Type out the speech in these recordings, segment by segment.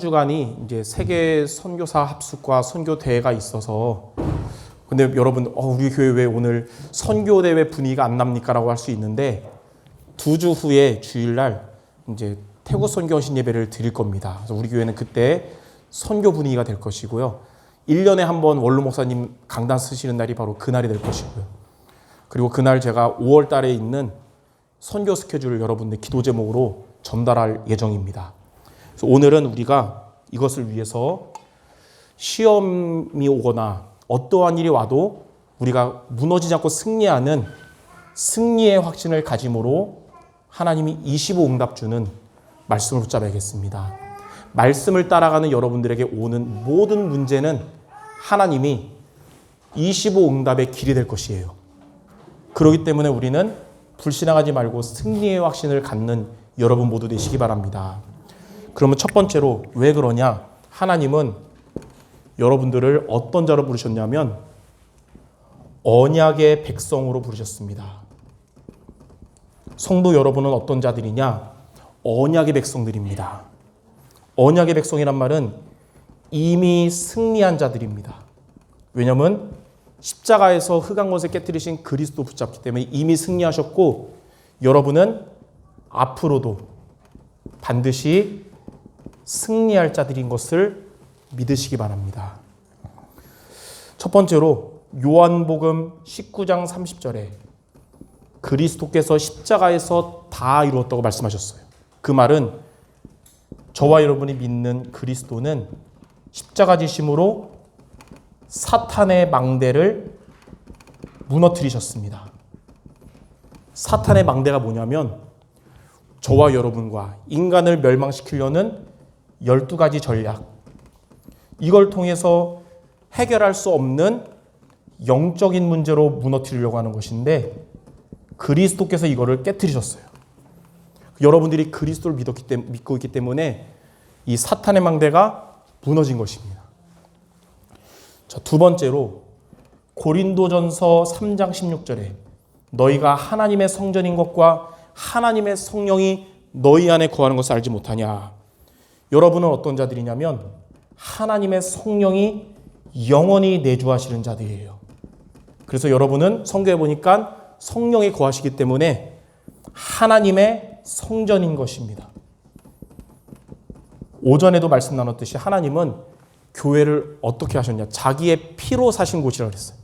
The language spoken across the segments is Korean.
주간이 이제 세계 선교사 합숙과 선교 대회가 있어서 근데 여러분 어, 우리 교회 왜 오늘 선교 대회 분위기가 안 납니까라고 할 수 있는데 두 주 후에 주일날 이제 태국 선교신 예배를 드릴 겁니다. 그래서 우리 교회는 그때 선교 분위기가 될 것이고요. 1년에 한 번 원로 목사님 강단 쓰시는 날이 바로 그날이 될 것이고요. 그리고 그날 제가 5월 달에 있는 선교 스케줄을 여러분들 기도 제목으로 전달할 예정입니다. 오늘은 우리가 이것을 위해서 시험이 오거나 어떠한 일이 와도 우리가 무너지지 않고 승리하는 승리의 확신을 가짐으로 하나님이 25응답 주는 말씀을 붙잡아야겠습니다. 말씀을 따라가는 여러분들에게 오는 모든 문제는 하나님이 25응답의 길이 될 것이에요. 그렇기 때문에 우리는 불신앙하지 말고 승리의 확신을 갖는 여러분 모두 되시기 바랍니다. 그러면 첫 번째로 왜 그러냐? 하나님은 여러분들을 어떤 자로 부르셨냐면 언약의 백성으로 부르셨습니다. 성도 여러분은 어떤 자들이냐? 언약의 백성들입니다. 언약의 백성이란 말은 이미 승리한 자들입니다. 왜냐하면 십자가에서 흑한 것을 깨뜨리신 그리스도 붙잡기 때문에 이미 승리하셨고 여러분은 앞으로도 반드시 승리할 자들인 것을 믿으시기 바랍니다. 첫 번째로 요한복음 19장 30절에 그리스도께서 십자가에서 다 이루었다고 말씀하셨어요. 그 말은 저와 여러분이 믿는 그리스도는 십자가 지심으로 사탄의 망대를 무너뜨리셨습니다. 사탄의 망대가 뭐냐면 저와 여러분과 인간을 멸망시키려는 12가지 전략. 이걸 통해서 해결할 수 없는 영적인 문제로 무너뜨리려고 하는 것인데 그리스도께서 이거를 깨뜨리셨어요. 여러분들이 그리스도를 믿었기 때문에, 믿고 있기 때문에 이 사탄의 망대가 무너진 것입니다. 자, 두 번째로 고린도전서 3장 16절에 너희가 하나님의 성전인 것과 하나님의 성령이 너희 안에 거하는 것을 알지 못하냐. 여러분은 어떤 자들이냐면 하나님의 성령이 영원히 내주하시는 자들이에요. 그래서 여러분은 성경에 보니까 성령이 거하시기 때문에 하나님의 성전인 것입니다. 오전에도 말씀 나눴듯이 하나님은 교회를 어떻게 하셨냐? 자기의 피로 사신 곳이라고 그랬어요.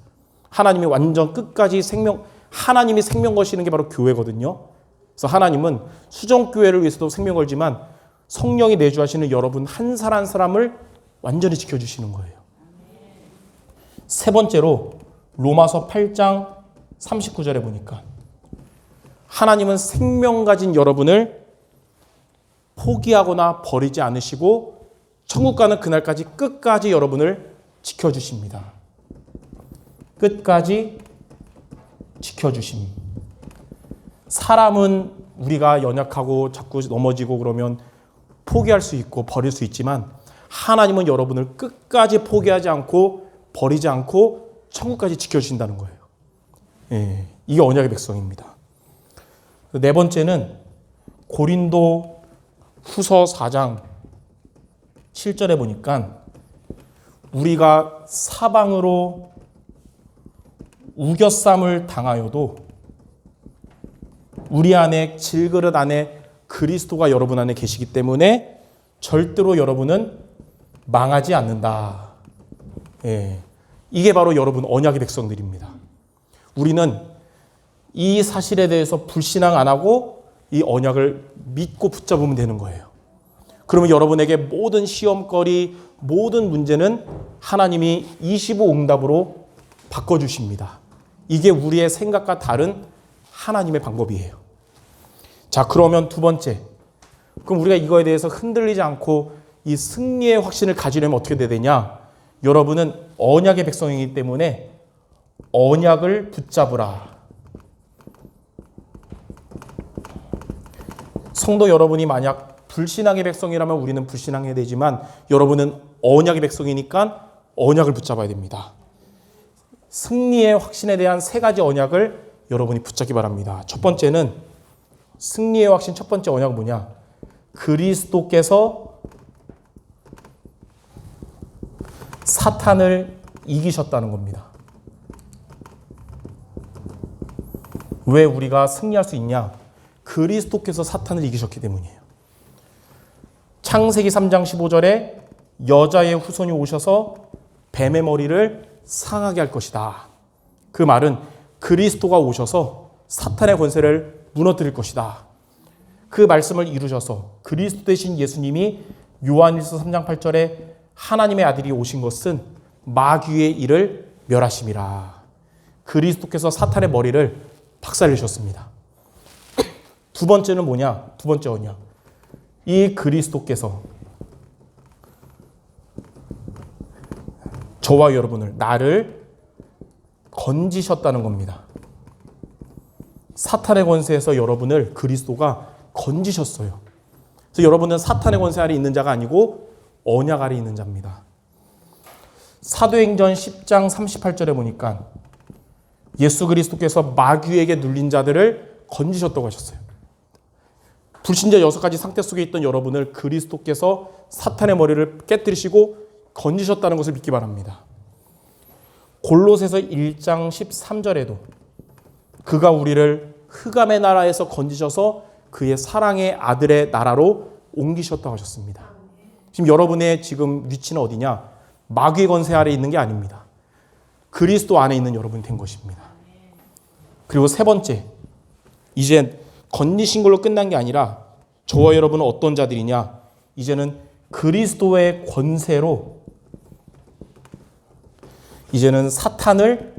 하나님이 완전 끝까지 생명, 하나님이 생명 거시는 게 바로 교회거든요. 그래서 하나님은 수정 교회를 위해서도 생명 걸지만 성령이 내주하시는 여러분 한 사람 한 사람을 완전히 지켜주시는 거예요. 세 번째로 로마서 8장 39절에 보니까 하나님은 생명 가진 여러분을 포기하거나 버리지 않으시고 천국 가는 그날까지 끝까지 여러분을 지켜주십니다. 끝까지 지켜주심. 사람은 우리가 연약하고 자꾸 넘어지고 그러면 포기할 수 있고 버릴 수 있지만 하나님은 여러분을 끝까지 포기하지 않고 버리지 않고 천국까지 지켜주신다는 거예요. 예, 이게 언약의 백성입니다. 네 번째는 고린도 후서 4장 7절에 보니까 우리가 사방으로 우겨쌈을 당하여도 우리 안에 질그릇 안에 그리스도가 여러분 안에 계시기 때문에 절대로 여러분은 망하지 않는다. 예. 이게 바로 여러분 언약의 백성들입니다. 우리는 이 사실에 대해서 불신앙 안 하고 이 언약을 믿고 붙잡으면 되는 거예요. 그러면 여러분에게 모든 시험거리, 모든 문제는 하나님이 25응답으로 바꿔주십니다. 이게 우리의 생각과 다른 하나님의 방법이에요. 자, 그러면 두 번째. 그럼 우리가 이거에 대해서 흔들리지 않고 이 승리의 확신을 가지려면 어떻게 돼야 되냐? 여러분은 언약의 백성이기 때문에 언약을 붙잡으라. 성도 여러분이 만약 불신앙의 백성이라면 우리는 불신앙해야 되지만 여러분은 언약의 백성이니까 언약을 붙잡아야 됩니다. 승리의 확신에 대한 세 가지 언약을 여러분이 붙잡기 바랍니다. 첫 번째는 승리의 확신 첫 번째 언약은 뭐냐? 그리스도께서 사탄을 이기셨다는 겁니다. 왜 우리가 승리할 수 있냐? 그리스도께서 사탄을 이기셨기 때문이에요. 창세기 3장 15절에 여자의 후손이 오셔서 뱀의 머리를 상하게 할 것이다. 그 말은 그리스도가 오셔서 사탄의 권세를 무너뜨릴 것이다. 그 말씀을 이루셔서 그리스도 대신 예수님이 요한일서 3장 8절에 하나님의 아들이 오신 것은 마귀의 일을 멸하심이라. 그리스도께서 사탄의 머리를 박살내셨습니다. 두 번째는 뭐냐? 두 번째 뭐냐? 이 그리스도께서 저와 여러분을 나를 건지셨다는 겁니다. 사탄의 권세에서 여러분을 그리스도가 건지셨어요. 그래서 여러분은 사탄의 권세 아래 있는 자가 아니고 언약 아래 있는 자입니다. 사도행전 10장 38절에 보니까 예수 그리스도께서 마귀에게 눌린 자들을 건지셨다고 하셨어요. 불신자 여섯 가지 상태 속에 있던 여러분을 그리스도께서 사탄의 머리를 깨뜨리시고 건지셨다는 것을 믿기 바랍니다. 골로새서 1장 13절에도 그가 우리를 흑암의 나라에서 건지셔서 그의 사랑의 아들의 나라로 옮기셨다고 하셨습니다. 지금 여러분의 지금 위치는 어디냐? 마귀의 권세 아래 있는 게 아닙니다. 그리스도 안에 있는 여러분이 된 것입니다. 그리고 세 번째, 이제 건지신 걸로 끝난 게 아니라 저와 여러분은 어떤 자들이냐? 이제는 그리스도의 권세로 이제는 사탄을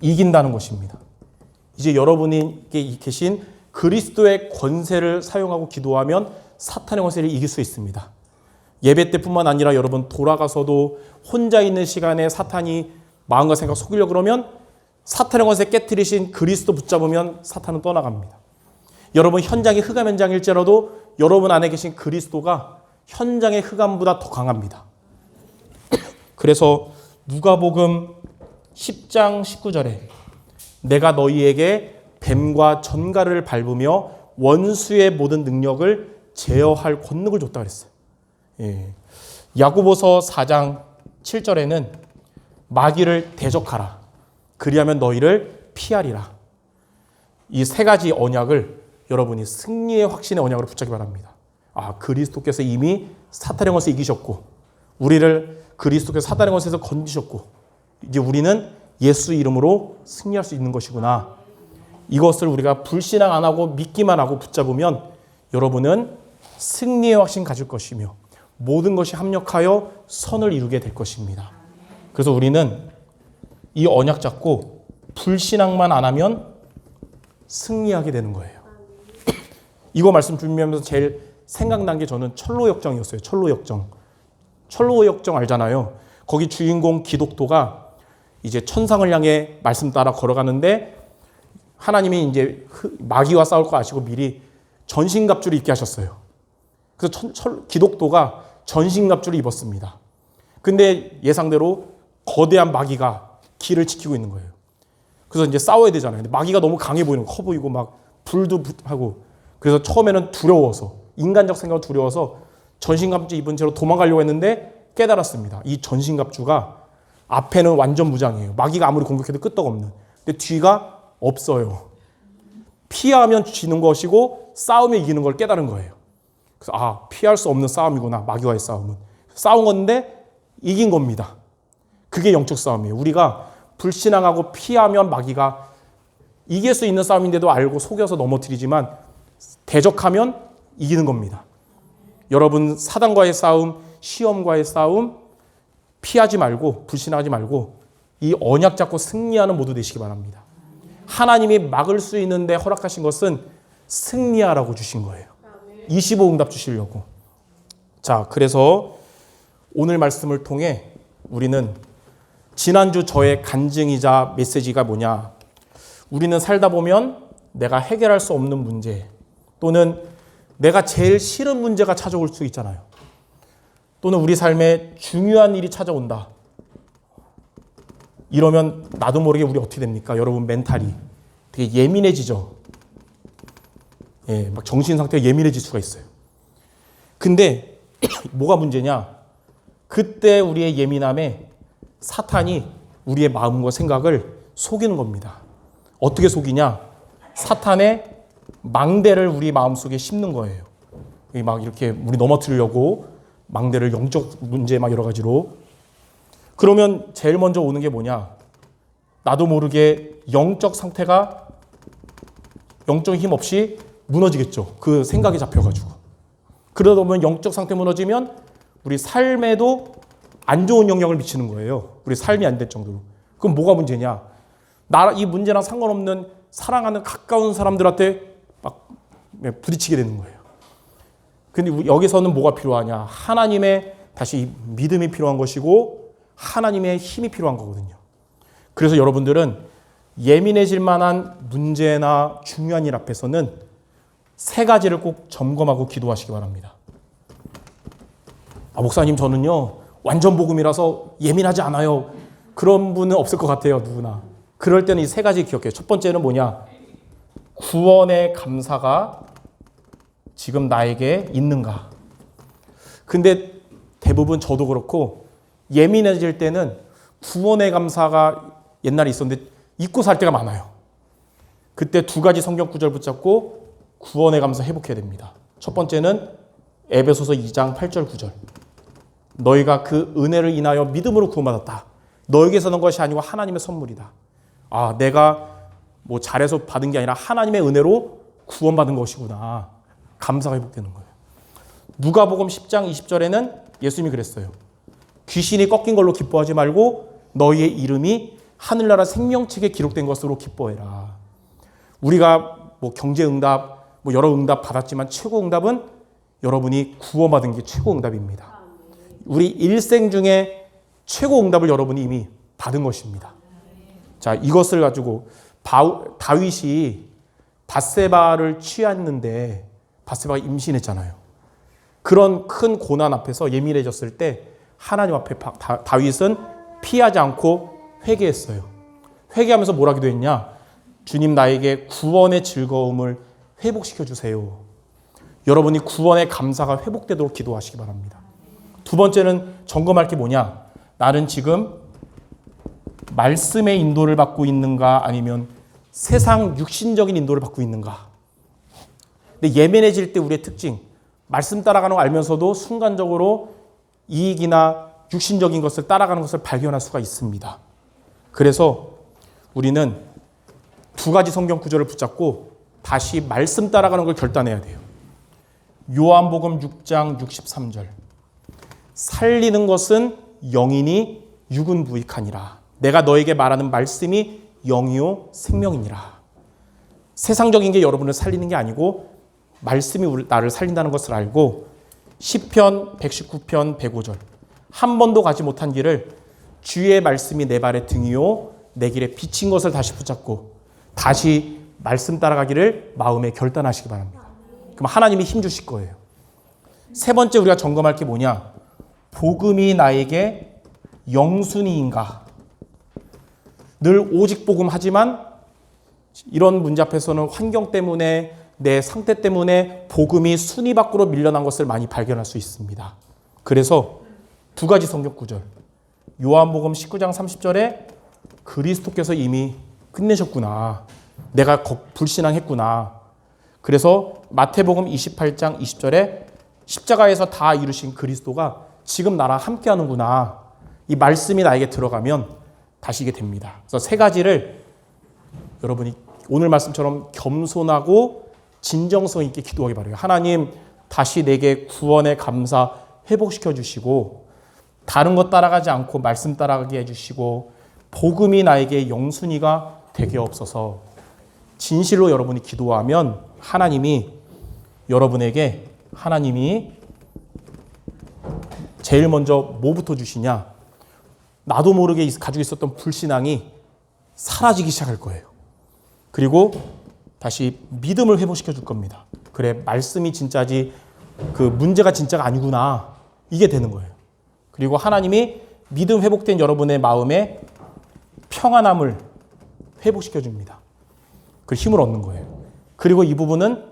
이긴다는 것입니다. 이제 여러분이 계신 그리스도의 권세를 사용하고 기도하면 사탄의 권세를 이길 수 있습니다. 예배 때뿐만 아니라 여러분 돌아가서도 혼자 있는 시간에 사탄이 마음과 생각 속이려 그러면 사탄의 권세 깨뜨리신 그리스도 붙잡으면 사탄은 떠나갑니다. 여러분 현장이 흑암 현장일지라도 여러분 안에 계신 그리스도가 현장의 흑암보다 더 강합니다. 그래서 누가복음 10장 19절에 내가 너희에게 뱀과 전갈을 밟으며 원수의 모든 능력을 제어할 권능을 줬다 그랬어요. 예. 야고보서 4장 7절에는 마귀를 대적하라. 그리하면 너희를 피하리라. 이 세 가지 언약을 여러분이 승리의 확신의 언약으로 붙잡기 바랍니다. 아, 그리스도께서 이미 사탄의 것을 이기셨고, 우리를 그리스도께서 사탄의 것에서 건지셨고, 이제 우리는 예수 이름으로 승리할 수 있는 것이구나. 이것을 우리가 불신앙 안 하고 믿기만 하고 붙잡으면 여러분은 승리의 확신 가질 것이며 모든 것이 합력하여 선을 이루게 될 것입니다. 그래서 우리는 이 언약 잡고 불신앙만 안 하면 승리하게 되는 거예요. 이거 말씀 준비하면서 제일 생각난 게 저는 철로 역정이었어요. 철로 역정. 철로 역정 알잖아요. 거기 주인공 기독도가 이제 천상을 향해 말씀 따라 걸어가는데 하나님이 이제 마귀와 싸울 거 아시고 미리 전신갑주를 입게 하셨어요. 그래서 천, 철, 기독도가 전신갑주를 입었습니다. 근데 예상대로 거대한 마귀가 길을 지키고 있는 거예요. 그래서 이제 싸워야 되잖아요. 근데 마귀가 너무 강해 보이는 커 보이고 막 불도 하고 그래서 처음에는 두려워서 인간적 생각으로 두려워서 전신갑주 입은 채로 도망가려고 했는데 깨달았습니다. 이 전신갑주가 앞에는 완전 무장이에요. 마귀가 아무리 공격해도 끄떡없는. 근데 뒤가 없어요. 피하면 지는 것이고 싸우면 이기는 걸 깨달은 거예요. 그래서 아 피할 수 없는 싸움이구나 마귀와의 싸움은 싸운 건데 이긴 겁니다. 그게 영적 싸움이에요. 우리가 불신앙하고 피하면 마귀가 이길 수 있는 싸움인데도 알고 속여서 넘어뜨리지만 대적하면 이기는 겁니다. 여러분 사단과의 싸움, 시험과의 싸움 피하지 말고 불신하지 말고 이 언약 잡고 승리하는 모두 되시기 바랍니다. 하나님이 막을 수 있는데 허락하신 것은 승리하라고 주신 거예요. 25응답 주시려고. 자, 그래서 오늘 말씀을 통해 우리는 지난주 저의 간증이자 메시지가 뭐냐. 우리는 살다 보면 내가 해결할 수 없는 문제 또는 내가 제일 싫은 문제가 찾아올 수 있잖아요. 또는 우리 삶에 중요한 일이 찾아온다. 이러면 나도 모르게 우리 어떻게 됩니까? 여러분 멘탈이 되게 예민해지죠. 예, 막 정신 상태가 예민해질 수가 있어요. 근데 뭐가 문제냐? 그때 우리의 예민함에 사탄이 우리의 마음과 생각을 속이는 겁니다. 어떻게 속이냐? 사탄의 망대를 우리 마음속에 심는 거예요. 이막 이렇게 우리 넘어뜨리려고 망대를 영적 문제 막 여러 가지로 그러면 제일 먼저 오는 게 뭐냐? 나도 모르게 영적 상태가 영적 힘 없이 무너지겠죠. 그 생각이 잡혀가지고. 그러다 보면 영적 상태 무너지면 우리 삶에도 안 좋은 영향을 미치는 거예요. 우리 삶이 안 될 정도로. 그럼 뭐가 문제냐? 나이 문제랑 상관없는 사랑하는 가까운 사람들한테 막 부딪히게 되는 거예요. 근데 여기서는 뭐가 필요하냐? 하나님의 다시 믿음이 필요한 것이고 하나님의 힘이 필요한 거거든요. 그래서 여러분들은 예민해질 만한 문제나 중요한 일 앞에서는 세 가지를 꼭 점검하고 기도하시기 바랍니다. 아, 목사님, 저는요, 완전 복음이라서 예민하지 않아요. 그런 분은 없을 것 같아요, 누구나. 그럴 때는 이 세 가지 기억해요. 첫 번째는 뭐냐? 구원의 감사가 지금 나에게 있는가? 근데 대부분 저도 그렇고 예민해질 때는 구원의 감사가 옛날에 있었는데 잊고 살 때가 많아요. 그때 두 가지 성경 구절 붙잡고 구원의 감사 회복해야 됩니다. 첫 번째는 에베소서 2장 8절 9절. 너희가 그 은혜를 인하여 믿음으로 구원받았다. 너에게서 는 것이 아니고 하나님의 선물이다. 아, 내가 뭐 잘해서 받은 게 아니라 하나님의 은혜로 구원받은 것이구나. 감사가 회복되는 거예요. 누가복음 10장 20절에는 예수님이 그랬어요. 귀신이 꺾인 걸로 기뻐하지 말고 너희의 이름이 하늘나라 생명책에 기록된 것으로 기뻐해라. 우리가 뭐 경제 응답, 뭐 여러 응답 받았지만 최고 응답은 여러분이 구원받은 게 최고 응답입니다. 우리 일생 중에 최고 응답을 여러분이 이미 받은 것입니다. 자, 이것을 가지고 바우, 다윗이 바세바를 취했는데 바세바가 임신했잖아요. 그런 큰 고난 앞에서 예민해졌을 때 하나님 앞에 다윗은 피하지 않고 회개했어요. 회개하면서 뭐라 기도 했냐? 주님 나에게 구원의 즐거움을 회복시켜 주세요. 여러분이 구원의 감사가 회복되도록 기도하시기 바랍니다. 두 번째는 점검할 게 뭐냐? 나는 지금 말씀의 인도를 받고 있는가 아니면 세상 육신적인 인도를 받고 있는가? 근데 예민해질 때 우리의 특징, 말씀 따라가는 거 알면서도 순간적으로 이익이나 육신적인 것을 따라가는 것을 발견할 수가 있습니다. 그래서 우리는 두 가지 성경 구절을 붙잡고 다시 말씀 따라가는 걸 결단해야 돼요. 요한복음 6장 63절. 살리는 것은 영이니 육은 무익하니라. 내가 너에게 말하는 말씀이 영이요 생명이니라. 세상적인 게 여러분을 살리는 게 아니고 말씀이 나를 살린다는 것을 알고 시편 119편 105절. 한 번도 가지 못한 길을 주의 말씀이 내 발의 등이요 내 길에 비친 것을 다시 붙잡고 다시 말씀 따라가기를 마음에 결단하시기 바랍니다. 그럼 하나님이 힘 주실 거예요. 세 번째 우리가 점검할 게 뭐냐? 복음이 나에게 영순이인가? 늘 오직 복음 하지만 이런 문제 앞에서는 환경 때문에 내 상태 때문에 복음이 순위 밖으로 밀려난 것을 많이 발견할 수 있습니다. 그래서 두 가지 성경 구절. 요한복음 19장 30절에 그리스도께서 이미 끝내셨구나. 내가 거- 불신앙했구나. 그래서 마태복음 28장 20절에 십자가에서 다 이루신 그리스도가 지금 나랑 함께 하는구나. 이 말씀이 나에게 들어가면 다시 이게 됩니다. 그래서 세 가지를 여러분이 오늘 말씀처럼 겸손하고 진정성 있게 기도하기 바래요. 하나님 다시 내게 구원의 감사 회복시켜 주시고 다른 것 따라가지 않고 말씀 따라가게 해 주시고 복음이 나에게 영순이가 되게 없어서 진실로 여러분이 기도하면 하나님이 여러분에게 하나님이 제일 먼저 뭐부터 주시냐? 나도 모르게 있- 가지고 있었던 불신앙이 사라지기 시작할 거예요. 그리고 다시 믿음을 회복시켜 줄 겁니다. 그래, 말씀이 진짜지, 그 문제가 진짜가 아니구나. 이게 되는 거예요. 그리고 하나님이 믿음 회복된 여러분의 마음에 평안함을 회복시켜 줍니다. 그 힘을 얻는 거예요. 그리고 이 부분은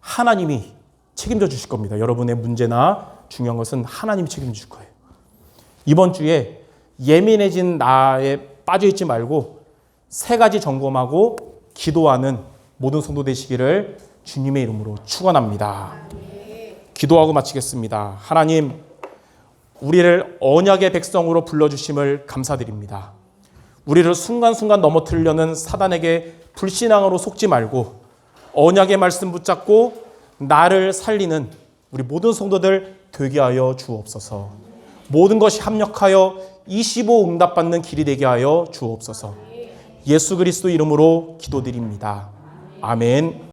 하나님이 책임져 주실 겁니다. 여러분의 문제나 중요한 것은 하나님이 책임져 줄 거예요. 이번 주에 예민해진 나에 빠져 있지 말고 세 가지 점검하고 기도하는 모든 성도 되시기를 주님의 이름으로 축원합니다. 기도하고 마치겠습니다. 하나님 우리를 언약의 백성으로 불러 주심을 감사드립니다. 우리를 순간순간 넘어뜨리려는 사단에게 불신앙으로 속지 말고 언약의 말씀 붙잡고 나를 살리는 우리 모든 성도들 되게 하여 주옵소서. 모든 것이 합력하여 25 응답받는 길이 되게 하여 주옵소서. 예수 그리스도 이름으로 기도드립니다. 아멘.